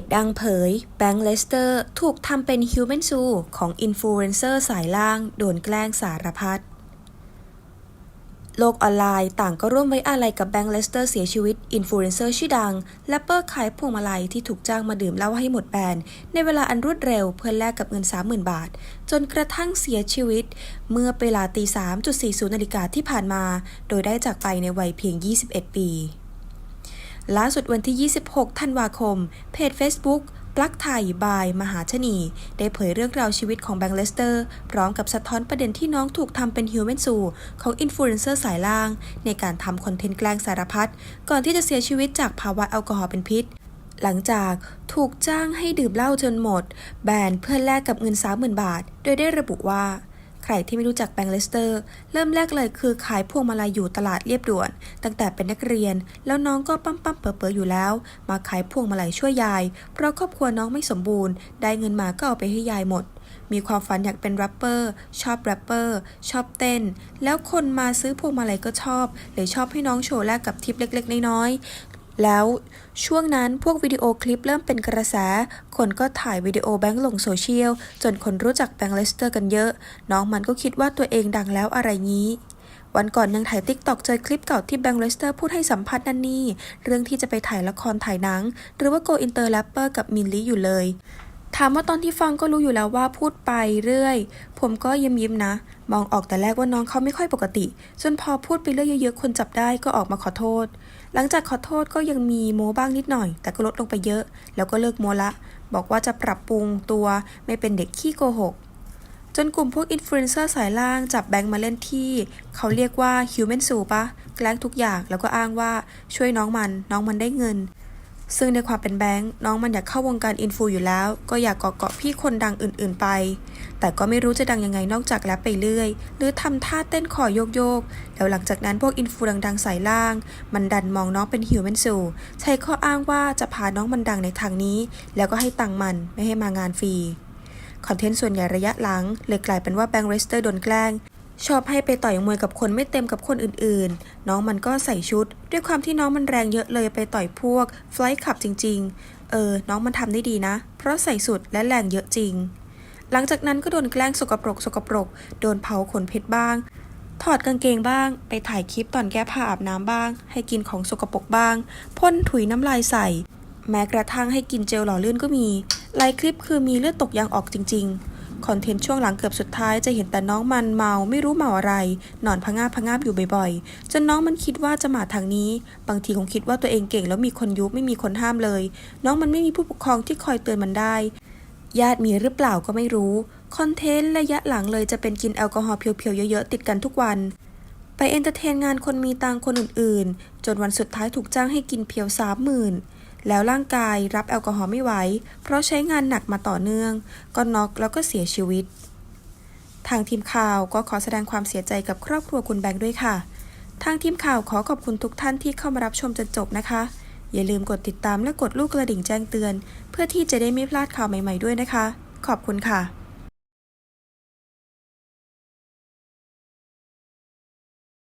จดังเผยแบงค์เลสเตอร์ถูกทำเป็นฮิวแมนซูของอินฟลูเอนเซอร์สายล่าง โดนแกล้งสารพัดโลกออนไลน์ต่างก็ร่วมไว้อาลัยกับแบงค์เลสเตอร์เสียชีวิต อินฟลูเอนเซอร์ชื่อดังแรปเปอร์ขายพวงมาลัยที่ถูกจ้างมาดื่มเหล้าให้หมดแบนในเวลาอันรวดเร็วเพื่อแลกกับเงิน 30,000 บาท จนกระทั่งเสียชีวิต เมื่อเวลาตี3.40นาฬิกาที่ผ่านมา โดยได้จากไปในวัยเพียง 21 ปี ล่าสุดวันที่ 26 ธันวาคม เพจ Facebook ปลักไทยบาย มหาชนี ได้เผยเรื่องราวชีวิตของแบงค์เลสเตอร์ พร้อมกับสะท้อนประเด็นที่น้องถูกทำเป็นฮิวแมนซูของอินฟลูเอนเซอร์สายล่าง ในการทำคอนเทนต์แกล้งสารพัด ก่อนที่จะเสียชีวิตจากภาวะแอลกอฮอล์เป็นพิษหลังจากถูกจ้างให้ดื่มเหล้าจนหมด แบนเพื่อแลกกับเงิน30,000บาท โดยได้ระบุว่า ใครที่ไม่รู้จักแบงค์เลสเตอร์ เริ่มแรกเลยคือขายพวงมาลัยอยู่ตลาดเรียบด่วน ตั้งแต่เป็นนักเรียน แล้วน้องก็ปั๊มปั๊มเป๋อเปอยู่แล้ว มาขายพวงมาลัยช่วยยาย เพราะครอบครัวน้องไม่สมบูรณ์ ได้เงินมาก็เอาไปให้ยายหมด มีความฝันอยากเป็นแรปเปอร์ ชอบแรปเปอร์ ชอบเต้น แล้วคนมาซื้อพวงมาลัยก็ชอบ เลยชอบให้น้องโชว์แลกกับทิปเล็ก ๆ น้อย แล้วช่วงนั้นพวกวิดีโอคลิปเริ่มเป็นกระแส คนก็ถ่ายวิดีโอแบงค์ลงโซเชียล จนคนรู้จักแบงค์เลสเตอร์กันเยอะ น้องมันก็คิดว่าตัวเองดังแล้วอะไรงี้วันก่อนยังถ่ายติ๊กตอกเจอคลิปเก่าที่แบงค์เลสเตอร์พูดให้สัมภาษณ์นั่นนี่ เรื่องที่จะไปถ่ายละครถ่ายหนัง หรือว่าโกอินเตอร์แรปเปอร์กับมินลี่อยู่เลย ถามว่าตอนที่ฟังก็รู้อยู่แล้วว่าพูดไปเรื่อย ผมก็ยิ้มยิ้มนะ มองออกแต่แรกว่าน้องเขาไม่ค่อยปกติ จนพอพูดไปเรื่อยเยอะๆคนจับได้ก็ออกมาขอโทษ หลังจากขอโทษก็ยังมีโม้บ้างนิดหน่อย แต่ก็ลดลงไปเยอะ แล้วก็เลิกโม้ละ บอกว่าจะปรับปรุงตัวไม่เป็นเด็กขี้โกหก จนกลุ่มพวกอินฟลูเอนเซอร์สายล่างจับแบงค์มาเล่นที่ เขาเรียกว่าฮิวแมนซูปะแกล้งทุกอย่างแล้วก็อ้างว่าช่วยน้องมัน น้องมันได้เงิน ซึ่งในความเป็นแบงค์น้องมันอยากเข้าวงการอินฟูอยู่แล้ว ก็อยากเกาะเกาะพี่คนดังอื่นๆไป แต่ก็ไม่รู้จะดังยังไงนอกจากแรปไปเรื่อย หรือทำท่าเต้นขอโยกโยกๆ แล้วหลังจากนั้นพวกอินฟูดังๆสายล่าง มันดันมองน้องเป็นฮิวแมนซูใช้ข้ออ้างว่าจะพาน้องมันดังในทางนี้ แล้วก็ให้ตังมันไม่ให้มางานฟรีคอนเทนต์ส่วนใหญ่ระยะหลังเลยกลายเป็นว่าแบงค์เรสเตอร์โดนแกล้ง ชอบให้ไปต่อยมวยกับคนไม่เต็มกับคนอื่นๆ น้องมันก็ใส่ชุด ด้วยความที่น้องมันแรงเยอะเลยไปต่อยพวกไฟล์ขับจริง ๆ เออ น้องมันทำได้ดีนะ เพราะใส่สุดและแรงเยอะจริง หลังจากนั้นก็โดนแกล้งสกปรกสกปรก โดนเผาขนเพชรบ้าง ถอดกางเกงบ้าง ไปถ่ายคลิปตอนแก้ผ้าอาบน้ำบ้าง ให้กินของสกปรกบ้าง พ่นถุยน้ำลายใส่ แม้กระทั่งให้กินเจลหล่อลื่นก็มีหลายคลิปคือมีเลือดตกยางออกจริง ๆ คอนเทนต์ช่วงหลังเกือบสุดท้ายจะเห็นแต่น้องมันเมาไม่รู้เมาอะไร นอนพะงาบพะงาบอยู่บ่อยๆ จนน้องมันคิดว่าจะมาทางนี้ บางทีคงคิดว่าตัวเองเก่งแล้วมีคนยุบไม่มีคนห้ามเลย น้องมันไม่มีผู้ปกครองที่คอยเตือนมันได้ ญาติมีหรือเปล่าก็ไม่รู้ คอนเทนต์ระยะหลังเลยจะเป็นกินแอลกอฮอล์เพียวๆเยอะๆติดกันทุกวันไปเอนเตอร์เทนงานคนมีตังค์คนอื่นๆ จนวันสุดท้ายถูกจ้างให้กินเพียวสามหมื่น แล้วร่างกายรับแอลกอฮอล์ไม่ไหว เพราะใช้งานหนักมาต่อเนื่อง ก็น็อกแล้วก็เสียชีวิต ทางทีมข่าวก็ขอแสดงความเสียใจกับครอบครัวคุณแบงค์ด้วยค่ะ ทางทีมข่าวขอขอบคุณทุกท่านที่เข้ามารับชมจนจบนะคะ อย่าลืมกดติดตามและกดลูกกระดิ่งแจ้งเตือน เพื่อที่จะได้ไม่พลาดข่าวใหม่ ๆด้วยนะคะ ขอบคุณค่ะ